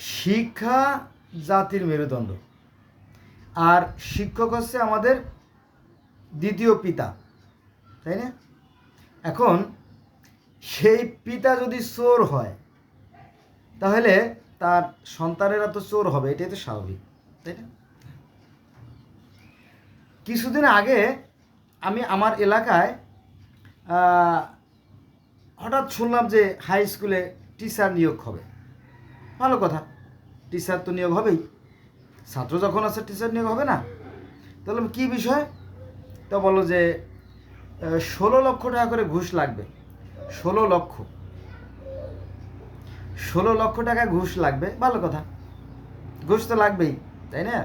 শিক্ষা জাতির মেরুদণ্ড। আর শিক্ষক হচ্ছে আমাদের দ্বিতীয় পিতা, তাই না? এখন সেই পিতা যদি চোর হয়, তাহলে তার সন্তানেরা তো চোর হবে, এটাই তো স্বাভাবিক, তাই না? কিছুদিন আগে আমি আমার এলাকায় হঠাৎ শুনলাম যে হাই স্কুলে টিচার নিয়োগ হবে। ভালো কথা। টিচার তো নিয়োগ হবেই। ছাত্র যখন আছে টিচার নিয়োগ হবে না। তাহলে কী বিষয়? তো বলো যে ষোলো লক্ষ টাকা করে ঘুষ লাগবে। ষোলো লক্ষ। ষোলো লক্ষ টাকা ঘুষ লাগবে। ভালো কথা। ঘুষ তো লাগবেই, তাই না?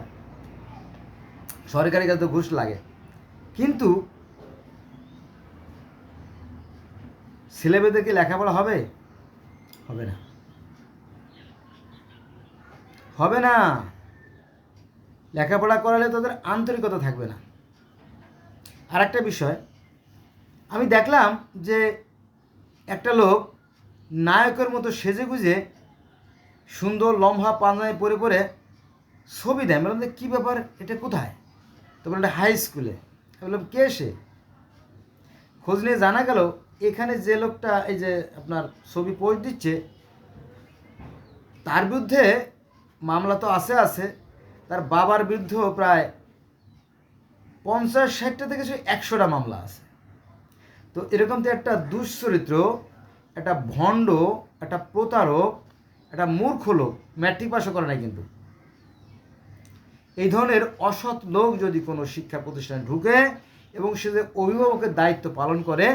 সরকারি কাজে তো ঘুষ লাগে। কিন্তু ছেলেমেয়েদের কি লেখাপড়া হবে? হবে না। হবে না। লেখাপড়া করালে তাদের আন্তরিকতা থাকবে না। আর একটা বিষয়, আমি দেখলাম যে একটা লোক নায়কের মতো সেজে গুজে সুন্দর লম্বা পাঞ্জাবি পরে পরে ছবি দেয়। বললাম যে কী ব্যাপার? এটা কোথায়? তো বললাম এটা হাই স্কুলে বললাম, কে সে? খোঁজ নিয়ে জানা গেল, এখানে যে লোকটা এই যে আপনার ছবি পোস্ট দিচ্ছে, তার বিরুদ্ধে মামলা তো আছে আছে, তার বাবার বিরুদ্ধেও প্রায় পঞ্চাশ, ষাটটা থেকে একশোটা মামলা আছে। তো এরকম তো একটা দুশ্চরিত্র, একটা ভণ্ড, একটা প্রতারক, একটা মূর্খ লোক ম্যাট্রিক পাশও করে নাই কিন্তু। এই ধরনের অসৎ লোক যদি কোনো শিক্ষা প্রতিষ্ঠানে ঢুকে এবং সে যে অভিভাবকের দায়িত্ব পালন করে,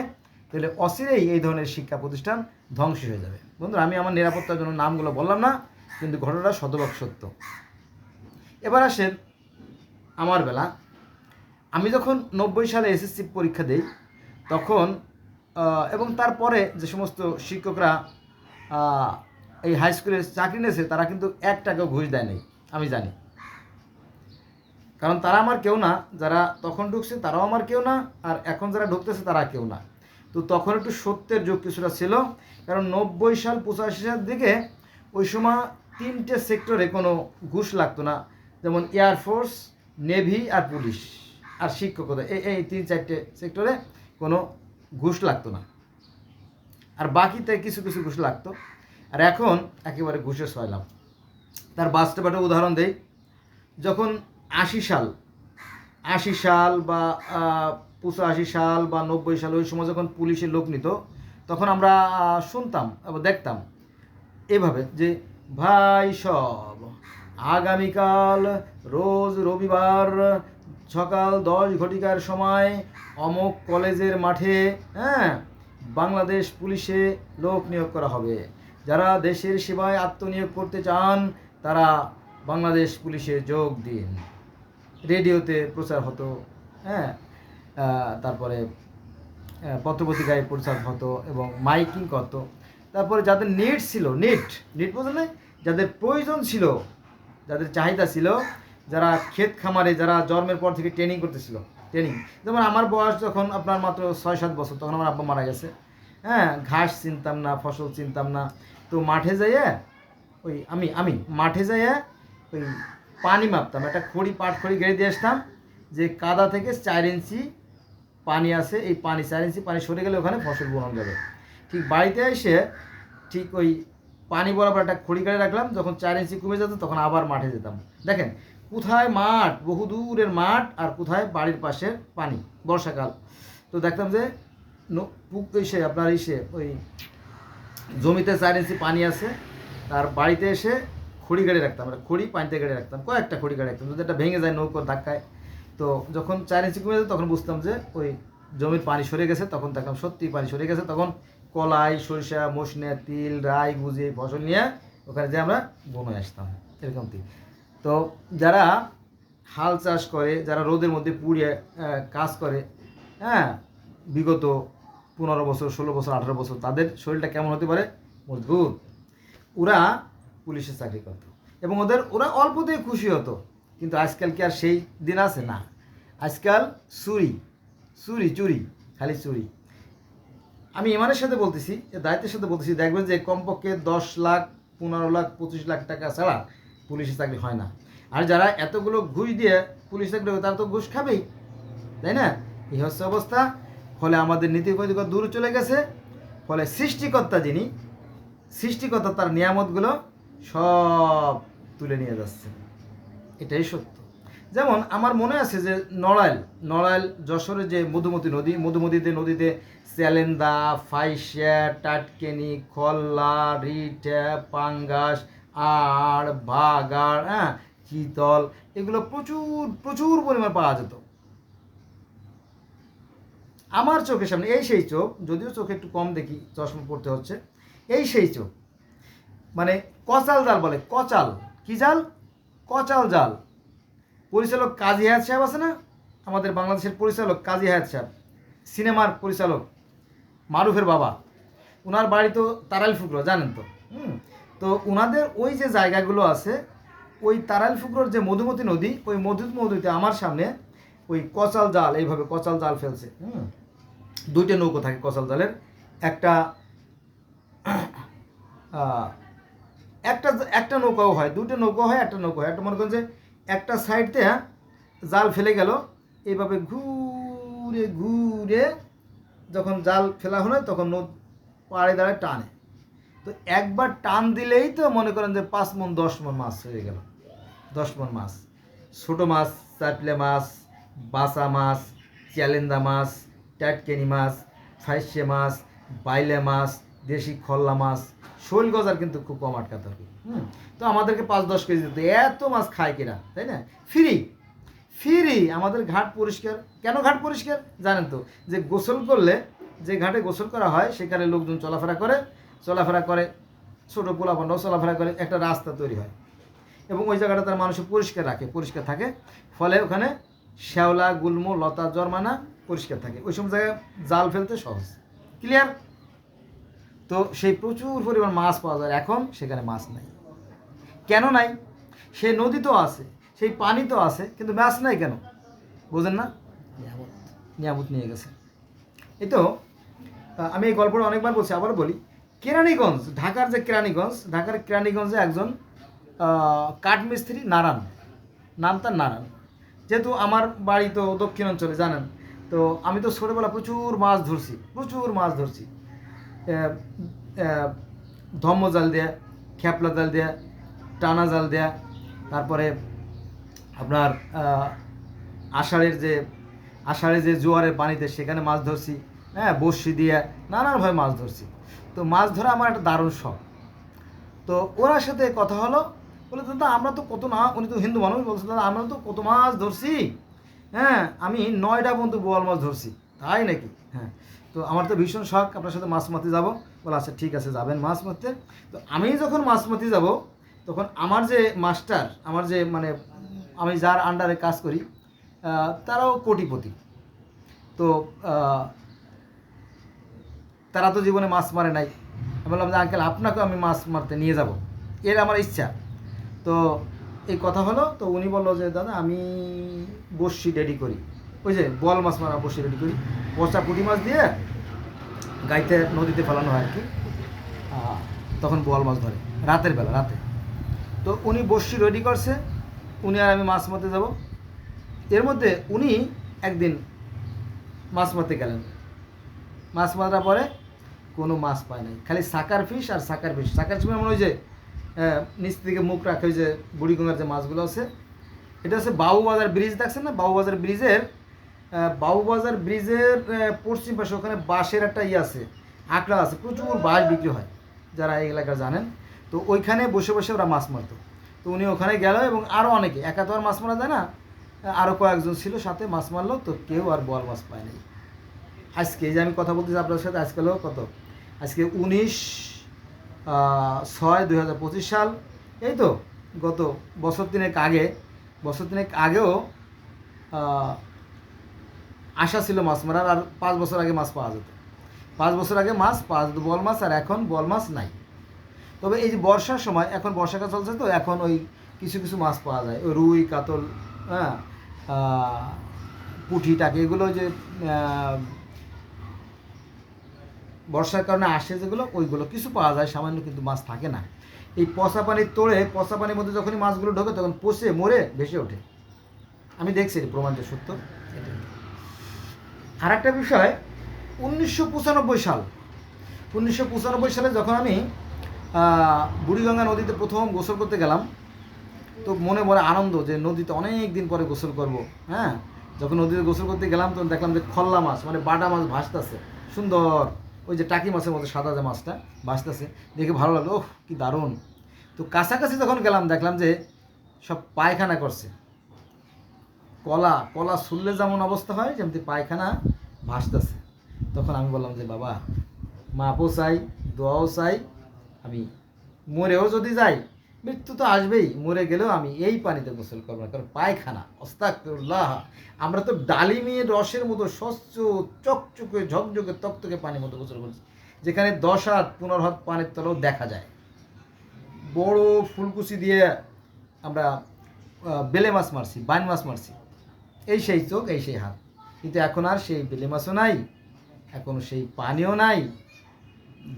তাহলে অচিরেই এই ধরনের শিক্ষা প্রতিষ্ঠান ধ্বংস হয়ে যাবে। বন্ধুরা, আমি আমার নিরাপত্তার জন্য নামগুলো বললাম না। কিন্তু ঘটনাটা শতভাগ সত্য। এবার আসেন আমার বেলা। আমি যখন নব্বই সালে এসএসসি পরীক্ষা দিই, তখন এবং তারপরে যে সমস্ত শিক্ষকরা এই হাই স্কুলে চাকরি নিয়েছে, তারা কিন্তু এক টাকাও ঘুষ দেয় নাই, আমি জানি। কারণ তারা আমার কেউ না, যারা তখন ঢুকছে তারাও আমার কেউ না, আর এখন যারা ঢুকতেছে তারা কেউ না। তো তখন একটু সত্যের যুগ কিছুটা ছিল, কারণ নব্বই সাল পঁচাশি সালের দিকে ওই সময় তিনটে সেক্টরে কোনো ঘুষ লাগতো না। যেমন এয়ারফোর্স নেভি আর পুলিশ আর শিক্ষকতা এই তিন চারটে সেক্টরে কোনো ঘুষ লাগতো না। আর বাকিতে কিছু কিছু ঘুষ লাগতো। আর এখন একেবারে ঘুষে সয়লাম তার বাস্তব একটা উদাহরণ দেই। যখন আশি সাল আশি সাল বা পঁচাশি সাল বা নব্বই সাল ওই সময় যখন পুলিশের লোক নিত, তখন আমরা শুনতাম দেখতাম এভাবে যে ভাই সব। আগামীকাল রোজ রবিবার সকাল দশ ঘটিকার সময় অমক কলেজের মাঠে হ্যাঁ বাংলাদেশ পুলিশে লোক নিয়োগ করা হবে। যারা দেশের সেবায় আত্মনিয়োগ করতে চান, তারা বাংলাদেশ পুলিশে যোগ দিন। রেডিওতে প্রচার হতো হ্যাঁ তারপরে পত্রপত্রিকায় প্রচার হতো এবং মাইকিং করতো। তারপরে যাদের নেট ছিল, নেট নেট না যাদের প্রয়োজন ছিল, যাদের চাহিদা ছিল, যারা ক্ষেত খামারে, যারা জন্মের পর থেকে ট্রেনিং করতেছিল ট্রেনিং যেমন আমার বয়স যখন আপনার মাত্র ছয় সাত বছর, তখন আমার আব্বা মারা গেছে। হ্যাঁ ঘাস চিনতাম না, ফসল চিনতাম না। তো মাঠে যাইয়ে ওই আমি আমি মাঠে যাইয়ে ওই পানি মাপতাম, একটা খড়ি পাট খড়ি গেড়ে দিয়ে আসতাম, যে কাদা থেকে চার ইঞ্চি পানি আছে, এই পানি চার ইঞ্চি পানি সরে গেলে ওখানে ফসল বোনানো যাবে। ঠিক বাড়িতে এসে ঠিক ওই পানি বরাবর একটা খড়ি কাটে রাখলাম, যখন চার ইঞ্চি কমে যেত তখন আবার মাঠে যেতাম। দেখেন, কোথায় মাঠ? বহু দূরের মাঠ আর কোথায় বাড়ির পাশের পানি? বর্ষাকাল। তো দেখতাম যে এসে আপনার এসে ওই জমিতে চার ইঞ্চি পানি আছে, তার বাড়িতে এসে খড়ি গাড়ি রাখতাম। আমরা খড়ি পানিতে গাড়ি রাখতাম, কয়েকটা খড়ি গাড়ি রাখতাম, যদি একটা ভেঙে যায় নৌকোর ধাক্কায়। তো যখন চার ইঞ্চি কমে যেত তখন বুঝতাম যে, ওই জমির পানি সরে গেছে, তখন দেখলাম সত্যি পানি সরে গেছে, তখন কলাই, সরিষা, মসনে, তিল, রাই, গুজি ফসল নিয়ে ওখানে যে আমরা বনে আসতাম, এরকম কি তো যারা হাল চাষ করে, যারা রোদের মধ্যে পুড়িয়ে কাজ করে হ্যাঁ বিগত পনেরো বছর, ষোলো বছর, আঠারো বছর, তাদের শরীরটা কেমন হতে পারে? মজবুত। ওরা পুলিশে চাকরি করতো এবং ওদের, ওরা অল্পতেই খুশি হতো। কিন্তু আজকাল কি আর সেই দিন আছে? না। আজকাল চুরি চুরি চুরি, খালি চুরি। আমি ইমানের সাথে বলতেছি এ দায়িত্বের সাথে বলতেছি, দেখবেন যে কমপক্ষে দশ লাখ, পনেরো লাখ, পঁচিশ লাখ টাকা ছাড়া পুলিশের চাকরি হয় না। আর যারা এতগুলো ঘুষ দিয়ে পুলিশ চাকরি তারা তো ঘুষ খাবেই, তাই না? এই হচ্ছে অবস্থা। ফলে আমাদের নীতি নৈতিকতা দূরে চলে গেছে। ফলে সৃষ্টিকর্তা যিনি, সৃষ্টিকর্তা তার নিয়ামতগুলো সব তুলে নিয়ে যাচ্ছে। এটাই সত্য। যেমন আমার মনে আছে যে নড়াইল নড়াইল, যশোরের যে মধুমতি নদী, মধুমতিতে নদীতে চ্যালেন্দা ফাইসিয়া টাটকেনি খল্লা রিঠা পাঙ্গাস আড় বাগাড় হ্যাঁ চিতল, এগুলো প্রচুর প্রচুর পরিমাণ পাওয়া যেত। আমার চোখের সামনে, এই সেই চোখ, যদিও চোখে একটু কম দেখি, চশমা পড়তে হচ্ছে, এই সেই চোখ মানে কচাল জাল বলে, কচাল, কি জাল? কচাল জাল। পরিচালক কাজী হায়াত সাহেব আছে না? আমাদের বাংলাদেশের পরিচালক কাজী হায়াত সাহেব, সিনেমার পরিচালক। মারুফের বাবা। ওনার বাড়ি তো তারাইল ফুকরো, জানেন তো? হুম? তো ওনাদের ওই যে জায়গাগুলো আছে, ওই তারাইল ফুকরোর যে মধুমতি নদী, ওই মধু নদীতে আমার সামনে ওই কচাল জাল, এইভাবে কচাল জাল ফেলছে, হুম? দুইটা নৌকো থাকে কচাল জালের। একটা একটা একটা নৌকাও হয় দুটো নৌকা হয়, একটা নৌকা হয়। একটা মনে করেন যে একটা সাইড দিয়ে জাল ফেলে গেল, এইভাবে ঘুরে ঘুরে যখন জাল ফেলা হয় তখন নদ- পাড়ে দাঁড়ায়, টানে। তো একবার টান দিলেই তো মনে করেন যে পাঁচ মন, দশ মন মাছ হয়ে গেল। দশ মন মাছ। ছোটো মাছ চাটলে মাছ বাসা মাছ, চ্যালেন্দা মাছ, ট্যাটকেনি মাছ, ফাইসে মাছ, বাইলে মাছ, দেশি খল্লা মাছ, শৈল গজার কিন্তু খুব কম আটকাতে হবে। হুম? তো আমাদেরকে পাঁচ দশ কেজি দিত এত মাছ খায় কিনা, তাই না? ফ্রি ফ্রি, আমাদের ঘাট পরিষ্কার। কেন ঘাট পরিষ্কার? জানেন তো, যে গোসল করলে, যে ঘাটে গোসল করা হয়, সেখানে লোকজন চলাফেরা করে চলাফেরা করে, ছোটো পোলাপান্ডাও চলাফেরা করে, একটা রাস্তা তৈরি হয়। এবং ওই জায়গাটা তার মানুষ পরিষ্কার রাখে, পরিষ্কার থাকে। ফলে ওখানে শ্যাওলা, গুল্ম, লতা, জরমানা পরিষ্কার থাকে। ওই সব জায়গায় জাল ফেলতে সহজ। ক্লিয়ার তো সেই প্রচুর পরিমাণ মাছ পাওয়া যায়। এখন সেখানে মাছ নাই। কেন নাই? সে নদী তো আছে। সেই পানি তো আছে কিন্তু মাছ নাই কেন? বুঝেন না? নিয়ামত নিয়ামত নিয়ে গেছে। এই তো আমি এই গল্পটা অনেকবার বলছি আবার বলি। কেরানীগঞ্জ ঢাকার যে কেরানীগঞ্জ ঢাকার কেরানীগঞ্জে একজন কাঠমিস্ত্রি নারায়ণ। নাম তার নারায়ণ। যেহেতু আমার বাড়ি তো দক্ষিণ অঞ্চলে জানেন? তো আমি তো ছোটোবেলা প্রচুর মাছ ধরছি প্রচুর মাছ ধরছি। ধম্ম জাল দেয়া খেপলা জাল দেয়া টানা জাল দেয়া তারপরে আপনার আষাঢ়ের যে আষাঢ়ে যে জোয়ারের পানিতে সেখানে মাছ ধরছি হ্যাঁ বড়শি দিয়ে নানানভাবে মাছ ধরছি। তো মাছ ধরা আমার একটা দারুণ শখ। তো ওনার সাথে কথা হলো বলে দাদা, আমরা তো কত না, উনি তো হিন্দু মানুষ, বলছে, দাদা, আমরা তো কত মাছ ধরছি হ্যাঁ আমি নয়টা বন্ধু বোয়াল মাছ ধরছি। তাই নাকি? হ্যাঁ তো আমার তো ভীষণ শখ, আপনার সাথে মাছ মারতে যাব। বলে আচ্ছা ঠিক আছে, যাবেন মাছ মারতে। তো আমি যখন মাছ মারতে যাব, তখন আমার যে মাস্টার, আমার যে মানে আমি যার আন্ডারে কাজ করি তারাও কোটিপতি। তো তারা তো জীবনে মাছ মারে নাই। আমি বললাম যে, আঙ্কেল আপনাকেও আমি মাছ মারতে নিয়ে যাব। এর আমার ইচ্ছা। তো, এই কথা হলো, তো উনি বলল যে, দাদা, আমি বড়শি রেডি করি। ওই যে, বল মাছ মারা, বড়শি রেডি করি। পচা পুঁটি মাছ দিয়ে গাইতে, নদীতে ফেলানো হয় আর কি। তখন বোয়াল মাছ ধরে, রাতের বেলা, রাতে। তো উনি বড়শি রেডি করছে। উনি আর আমি মাছ মারতে যাব। এর মধ্যে উনি একদিন মাছ মারতে গেলেন। মাছ মারার পরে কোনো মাছ পায় নাই। খালি সাকার ফিশ আর সাকার ফিশ। সাকার ফিশ মনে হয় যে নিচ থেকে মুখ রাখে ওই যে বুড়িগঙ্গার যে মাছগুলো আছে। এটা হচ্ছে বাবুবাজার ব্রিজ দেখছেন না? বাবুবাজার ব্রিজের আহ, বাবুবাজার ব্রিজের পশ্চিম পাশে ওখানে বাঁশের একটা ইয়ে আছে আঁকড়া আছে। প্রচুর বাঁশ বিক্রি হয় যারা এই এলাকা জানেন। তো ওইখানে বসে বসে ওরা মাছ মারতো। তো উনি ওখানে গেল এবং আরও অনেকে, একা তো আর মাছ মারা যায় না আরও কয়েকজন ছিল সাথে মাছ মারলো, তো কেউ আর বল মাছ পায়নি আজকে এই যে আমি কথা বলতেছি আপনার সাথে, আজকে হলো কত? আজকে উনিশ ছয় দুই হাজার পঁচিশ সাল। এই তো গত বছর তিনেক আগে, বছর তিনেক আগেও আশা ছিল মাছ মারার, আর পাঁচ বছর আগে মাছ পাওয়া যেত। পাঁচ বছর আগে মাছ, পাওয়া যেত বল মাছ, আর এখন বল মাছ নাই। তবে এই যে বর্ষার সময়, এখন বর্ষাকাল চলছে তো, এখন ওই কিছু কিছু মাছ পাওয়া যায়। ওই রুই, কাতল হ্যাঁ পুঁটি, টাকি, এগুলো যে বর্ষার কারণে আসে যেগুলো, ওইগুলো কিছু পাওয়া যায়, সামান্য কিন্তু মাছ থাকে না। এই পচা পানির তোড়ে, পচা পানির মধ্যে যখনই মাছগুলো ঢোকে, তখন পচে, মরে, ভেসে ওঠে। আমি দেখছি এর প্রমাণ যে সত্য। আর একটা বিষয়, উনিশশো পঁচানব্বই সাল। উনিশশো পঁচানব্বই সালে যখন আমি বুড়িগঙ্গা নদীতে প্রথম গোসল করতে গেলাম। তো মনে মনে আনন্দ যে নদীতে অনেক দিন পরে গোসল করব হ্যাঁ? যখন নদীতে গোসল করতে গেলাম, তখন দেখলাম যে খল্লা মাছ মানে বাটা মাছ ভাসতেছে। সুন্দর। ওই যে টাকি মাছের মতো সাদা যে মাছটা ভাসতেছে, দেখে ভালো লাগল, ওহ, কি দারুণ। তো কাছাকাছি যখন গেলাম, দেখলাম যে সব পায়খানা করছে। কলা কলা শুনলে যেমন অবস্থা হয় যেমন পায়খানা ভাসতেছে। তখন আমি বললাম যে, বাবা, মাপও চাই, দোয়াও চাই আমি। মরেও যদি যাই, মৃত্যু তো আসবেই। মরে গেলেও আমি এই পানিতে গোসল করব না, কারণ পায়খানা অস্তাকুল্লাহ আমরা তো ডালিমের রসের মতো স্বচ্ছ, চকচকে, ঝকঝকে, তকতকে পানির মতো গোসল করছি, যেখানে দশ হাত, পনেরো হাত পানির তলেও দেখা যায়। বড় ফুলকুচি দিয়ে আমরা বেলে মাছ মারছি, বাইন মাছ মারছি। এই সেই চোখ, এই সেই হাত। কিন্তু এখন আর সেই বেলে মাছও নাই, এখন সেই পানিও নাই।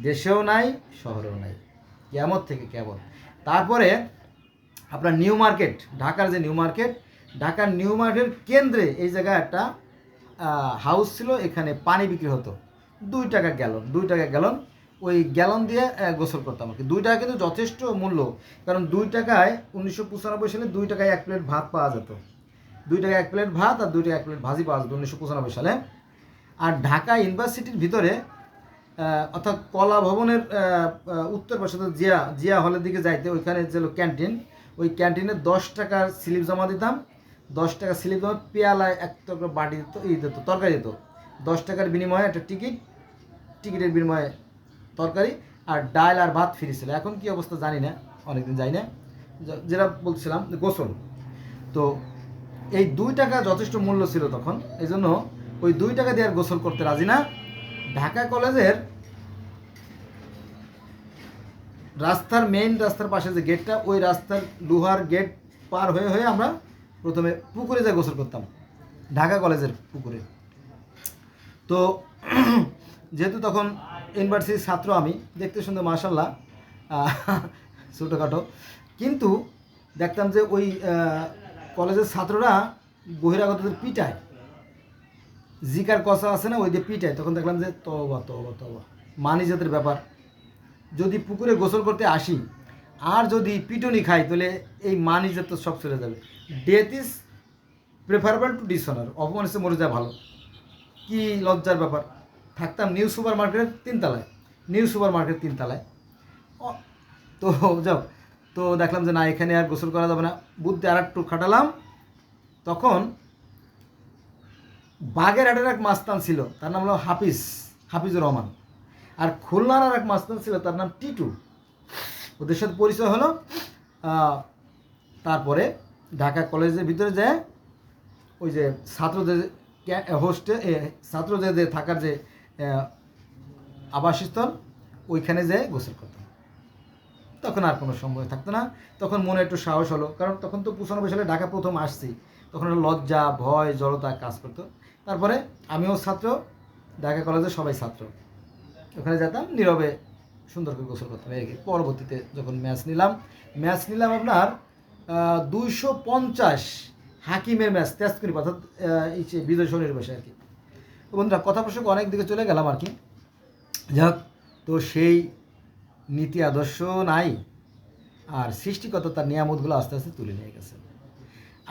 দেশেও নাই, শহরেও নাই। কেমন থেকে কেবল তারপরে আপনার নিউ মার্কেট, ঢাকার যে নিউ মার্কেট, ঢাকার নিউ মার্কেটের কেন্দ্রে এই জায়গায় একটা হাউস ছিল, এখানে পানি বিক্রি হতো। দুই টাকা গ্যালন দুই টাকা গ্যালন ওই গ্যালন দিয়ে গোসল করতাম আর কি। দুই টাকা কিন্তু যথেষ্ট মূল্য, কারণ দুই টাকায় উনিশশো পঁচানব্বই সালে দুই টাকায় এক প্লেট ভাত পাওয়া যেত। দুই টাকা এক প্লেট ভাত আর দুই টাকা এক প্লেট ভাজি পাওয়া যেত উনিশশো পঁচানব্বই সালে। আর ঢাকা ইউনিভার্সিটির ভিতরে অর্থাৎ কলা ভবনের উত্তর পাশে জিয়া জিয়া হলের দিকে যাইতে, ওইখানে ছিল ক্যান্টিন, ওই ক্যান্টিনে দশ টাকার স্লিপ জমা দিতাম, দশ টাকা স্লিপ জমা পেয়ালায় এক টাকা বাটি দিত, ই দিত, তরকারি দিত। দশ টাকার বিনিময়ে একটা টিকিট, টিকিটের বিনিময়ে তরকারি আর ডাল আর ভাত ফ্রি ছিল। এখন কি অবস্থা জানি না, অনেকদিন যাই না। যেটা বলছিলাম, গোসল। তো এই দুই টাকা যথেষ্ট মূল্য ছিল তখন এই জন্য ওই দুই টাকা দিয়ে আর গোসল করতে রাজি না। ঢাকা কলেজের রাস্তার মেইন রাস্তার পাশে যে গেটটা ওই রাস্তার লোহার গেট পার হয়ে হয়ে আমরা প্রথমে পুকুরে যাই গোসল করতাম। ঢাকা কলেজের পুকুরে। তো যেহেতু তখন ইউনিভার্সিটির ছাত্র আমি, দেখতে সুন্দর মার্শাল্লাহ ছোটোখাটো। কিন্তু দেখতাম যে ওই কলেজের ছাত্ররা বহিরাগতদের পিটায়। জিকার কষা আছে না, ওই দিয়ে পিটায় তখন দেখলাম যে তবা তবা তবা মানি জাতের ব্যাপার। যদি পুকুরে গোসল করতে আসি, আর যদি পিটনি খাই, তাহলে এই মানি জাত তো সব চলে যাবে। Death is preferable to dishonour অপমান এসে মরে যাওয়া ভালো। কি লজ্জার ব্যাপার। থাকতাম নিউ সুপার মার্কেটের তিনতলায়। নিউ সুপার মার্কেট তিনতলায় তো যাও। তো দেখলাম যে না, এখানে আর গোসল করা যাবে না। বুদ্ধি আর একটু খাটালাম। তখন বাগেরহাটের এক মাস্তান ছিল, তার নাম হলো হাফিজ, হাফিজুর রহমান। আর খুলনার আর এক মাস্তান ছিল, তার নাম টিটু। ওদের সাথে পরিচয় হলো তারপরে ঢাকা কলেজের ভিতরে যায় ওই যে ছাত্রদের হোস্টে ছাত্রদের যে থাকার যে আবাসস্থল, ওইখানে যেয়ে গোসল করতাম। তখন আর কোনো সময় থাকতো না। তখন মনে একটু সাহস হলো, কারণ তখন তো পঁচানব্বই সালে ঢাকা প্রথম আসছি। তখন লজ্জা, ভয়, জড়তা কাজ করতো। তারপরে আমিও ছাত্র, ঢাকা কলেজে সবাই ছাত্র। ওখানে যেতাম, নীরবে সুন্দর করে গোসল করতাম। এই। পরবর্তীতে যখন ম্যাচ নিলাম ম্যাচ নিলাম আপনার দুইশো পঞ্চাশ হাকিমের ম্যাচ টেস্ট করি অর্থাৎ এই বিজয় শনির বসে আর কি। বন্ধুরা, কথা প্রসঙ্গ অনেক দিকে চলে গেলাম আর কি। যাক তো সেই নীতি আদর্শ নাই, আর সৃষ্টিকর্তা তার নিয়ামতগুলো আস্তে আস্তে তুলে নিয়ে গেছে।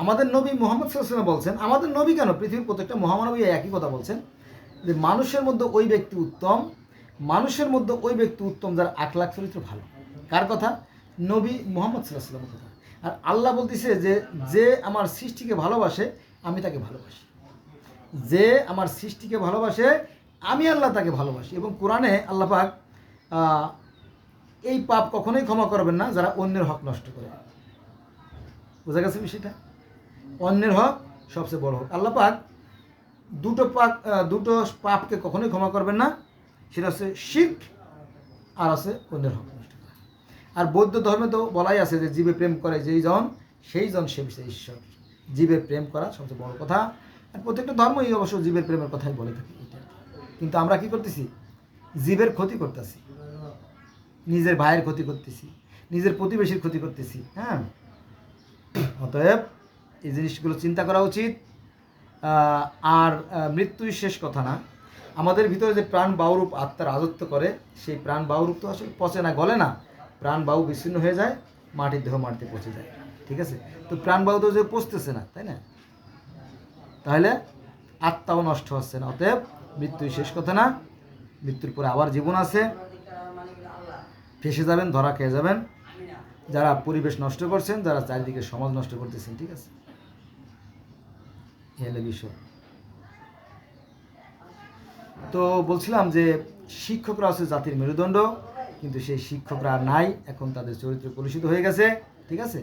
আমাদের নবী মোহাম্মদ সাল্লাম বলছেন, আমাদের নবী কেন? পৃথিবীর প্রত্যেকটা মহামানবী একই কথা বলছেন, যে মানুষের মধ্যে ওই ব্যক্তি উত্তম, মানুষের মধ্যে ওই ব্যক্তি উত্তম যার আখলাখ চরিত্র ভালো। কার কথা? নবী মোহাম্মদ সাল্লাহ কথা। আর আল্লাহ বলতেছে যে যে আমার সৃষ্টিকে ভালোবাসে, আমি তাকে ভালোবাসি। যে আমার সৃষ্টিকে ভালোবাসে, আমি আল্লাহ তাকে ভালোবাসি। এবং কোরআনে আল্লাহ পাক এই পাপ কখনোই ক্ষমা করবেন না যারা অন্যের হক নষ্ট করে। বোঝা গেছে বিষয়টা? অন্যের হক সবচেয়ে বড় হক। আল্লাহ পাক দুটো পাক দুটো পাপকে কখনোই ক্ষমা করবেন না, সেটা হচ্ছে শিখ আর আছে অন্যের হক। আর বৌদ্ধ ধর্মে তো বলাই আছে যে জীবে প্রেম করে যেই জন, সেই জন সে বিষয়ে ঈশ্বর। জীবের প্রেম করা সবচেয়ে বড় কথা। আর প্রত্যেকটা ধর্মই অবশ্য জীবের প্রেমের কথাই বলে থাকে। কিন্তু আমরা কি করতেছি? জীবের ক্ষতি করতেছি। নিজের ভাইয়ের ক্ষতি করতেছি। নিজের প্রতিবেশীর ক্ষতি করতেছি হ্যাঁ? অতএব এই জিনিসগুলো চিন্তা করা উচিত। আর মৃত্যুই শেষ কথা না। আমাদের ভিতরে যে প্রাণ বাউরূপ আত্মা রাজত্ব করে, সেই প্রাণ বাউরূপ তো আসলে পচে না, গলে না। প্রাণ বাউ বিচ্ছিন্ন হয়ে যায়, মাটির দেহ মাটিতে পচে যায়। ঠিক আছে? তো প্রাণ বায়ু তো যে পচতেছে না, তাই না? তাহলে আত্মাও নষ্ট হচ্ছে না, অতএব মৃত্যুই শেষ কথা না। মৃত্যুর পরে আবার জীবন আছে। ফেসে যাবেন, ধরা খেয়ে যাবেন। যারা পরিবেশ নষ্ট করছেন, যারা চারিদিকে সমাজ নষ্ট করতেছেন, ঠিক আছে? তো বলছিলাম যে শিক্ষকরা হচ্ছে জাতির মেরুদণ্ড, কিন্তু সেই শিক্ষকরা নাই, এখন তাদের চরিত্র কলুষিত হয়ে গেছে, ঠিক আছে?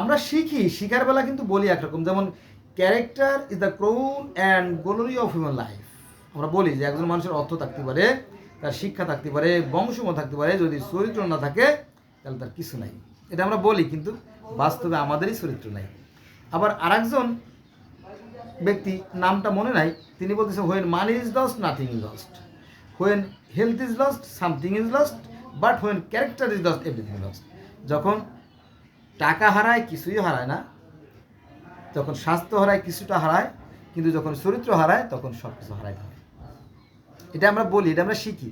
আমরা শিখি, শিখার বেলা কিন্তু বলি একরকম, যেমন character is the crown and glory of human life আমরা বলি যে একজন মানুষের অর্থ থাকতে পারে, তার শিক্ষা থাকতে পারে বংশম থাকতে পারে, যদি চরিত্র না থাকে, তাহলে তার কিছু নাই। এটা আমরা বলি, কিন্তু বাস্তবে আমাদেরই চরিত্র নাই। আবার আরেকজন ব্যক্তি, নামটা মনে নাই, তিনি বলতেছেন when money is lost nothing is lost when health is lost something is lost but when character is lost everything lost যখন টাকা হারায়, কিছুই হারায় না, যখন স্বাস্থ্য হারায়, কিছুটা হারায়, কিন্তু যখন চরিত্র হারায়, তখন সব কিছু হারায় থাকে। এটা আমরা বলি, এটা আমরা শিখি।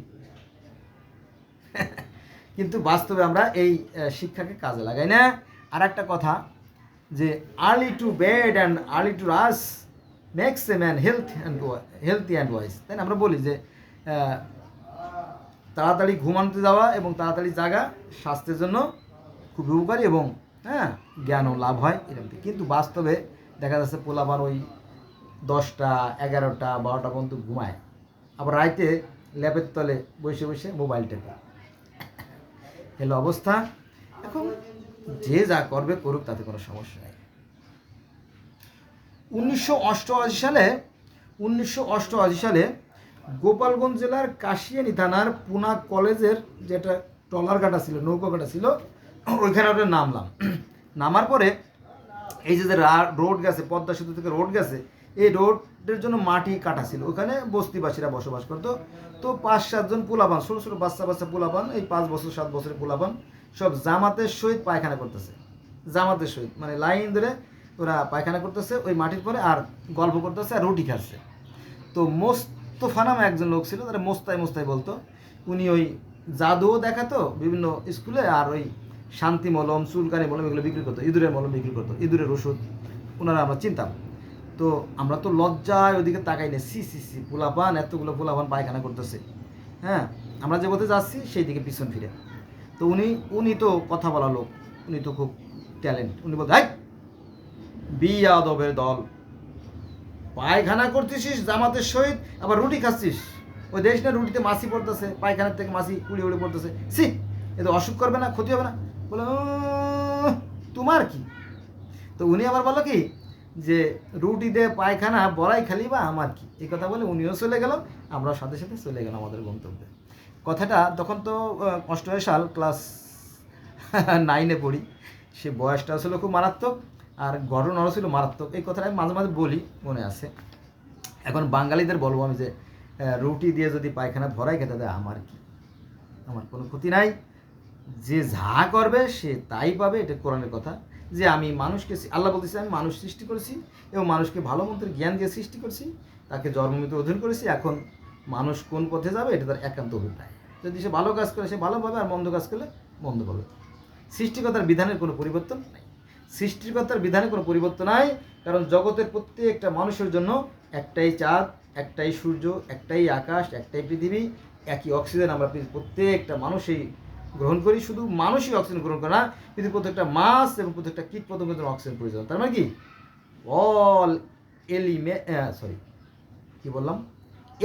কিন্তু বাস্তবে আমরা এই শিক্ষাকে কাজে লাগাই না। আর একটা কথা যে early to bed and early to rise makes a man health and healthy and wise তাই না? আমরা বলি যে তাড়াতাড়ি ঘুমাতে যাওয়া এবং তাড়াতাড়ি জাগা স্বাস্থ্যের জন্য খুবই উপকারী এবং হ্যাঁ জ্ঞানও লাভ হয় এরকম কিন্তু বাস্তবে দেখা যাচ্ছে পোলাবার ওই দশটা, এগারোটা, বারোটা পর্যন্ত ঘুমায়। আবার রাইতে ল্যাপের তলে বসে বসে মোবাইল টেপে। এলো অবস্থা? এখন যে যা করবে করুক, তাতে কোনো সমস্যা নেই। উনিশশো অষ্টআশি সালে, উনিশশো অষ্টআশি সালে গোপালগঞ্জ জেলার কাশিয়ানি থানার পুনা কলেজের যেটা ট্রলার কাটা ছিল, নৌকা কাটা ছিল, ওইখানে ওটা নামলাম। নামার পরে এই যে রোড গেছে, পদ্মা সেতু থেকে রোড গেছে, এই রোডের জন্য মাটি কাটা ছিল। ওখানে বস্তিবাসীরা বসবাস করতো। তো পাঁচ সাতজন পোলাপান, ছোটো ছোটো বাচ্চা বাচ্চা পোলাপান, এই পাঁচ বছর, সাত বছরের পোলাপান সব জামাতের সহিত পায়খানা করতেছে। জামাতের সহিত মানে লাইন ধরে ওরা পায়খানা করতেছে, ওই মাটির পরে আর গল্প করতেছে আর রুটি খাচ্ছে। তো মোস্তফা নামে একজন লোক ছিল, তারা মোস্তাই মোস্তাই বলতো, উনি ওই জাদুও দেখাতো বিভিন্ন স্কুলে আর ওই শান্তি মলম, চুলকানি মলম এগুলো বিক্রি করতো, ইঁদুরের মলম বিক্রি করতো, ইঁদুরের ওষুধ, ওনারা আমরা চিনতাম। তো আমরা তো লজ্জায় ওদিকে তাকাই না সি সি সি পোলাপান, এতগুলো পোলাপান পায়খানা করতেছে। হ্যাঁ আমরা যে পথে যাচ্ছি, সেই দিকে পিছন ফিরে। তো উনি উনি তো কথা বলা লোক, উনি তো খুব ট্যালেন্ট উনি বলতে, হাই, বিয়াদবের দল, পায়খানা করতেছিস জামাতের সহিত, আবার রুটি খাচ্ছিস। ওই দেশ না রুটিতে মাছি পড়তেছে, পায়খানার থেকে মাছি উড়ে উড়ে পড়তেছে। সি এ তো অসুখ করবে না, ক্ষতি হবে না। বলে তোমার কি? তো উনি আবার বলো কি, যে, রুটি দিয়ে পায়খানা, বড়াই খালি বা আমার কি? এই কথা বলে উনিও চলে গেল, আমরাও সাথে সাথে চলে গেলাম আমাদের গন্তব্যে। কথাটা তখন তো অষ্টআশি সাল ক্লাস নাইনে পড়ি। সে বয়সটা ছিল খুব মারাত্মক, আর ঘটনাও ছিল মারাত্মক। এই কথাটা আমি মাঝে মাঝে বলি, মনে আছে। এখন বাঙালিদের বলব আমি যে রুটি দিয়ে যদি পায়খানা ভরাই খেতে দেয়, আমার কি? আমার কোনো ক্ষতি নাই। যে যা করবে, সে তাই পাবে, এটা কোরআনের কথা। যে আমি মানুষকে আল্লাহ বলতেছি, আমি মানুষ সৃষ্টি করেছি এবং মানুষকে ভালো মন্ত্রের জ্ঞান দিয়ে সৃষ্টি করেছি, তাকে জন্মমিত অধীন করেছি, এখন মানুষ কোন পথে যাবে, এটা তার একান্ত অভিপ্রায়। যদি সে ভালো কাজ করে, সে ভালো পাবে, আর মন্দ কাজ করলে মন্দ পাবে। সৃষ্টিকতার বিধানের কোনো পরিবর্তন নাই। সৃষ্টিকতার বিধানে কোনো পরিবর্তন নাই, কারণ জগতের প্রত্যেকটা মানুষের জন্য একটাই চাঁদ, একটাই সূর্য, একটাই আকাশ, একটাই পৃথিবী, একই অক্সিজেন আমরা প্রত্যেকটা মানুষই গ্রহণ করি। শুধু মানুষই অক্সিজেন গ্রহণ করে না পৃথিবীর প্রত্যেকটা মাছ এবং প্রত্যেকটা কীট পতঙ্গের জন্য অক্সিজেন প্রয়োজন। তার মানে কি? অল এলিমে সরি কী বললাম?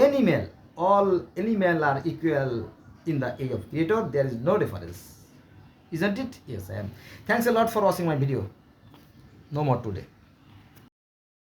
Animal all elements are equal in the A of creator. There is no difference. isn't it yes i am thanks a lot for watching my video no more today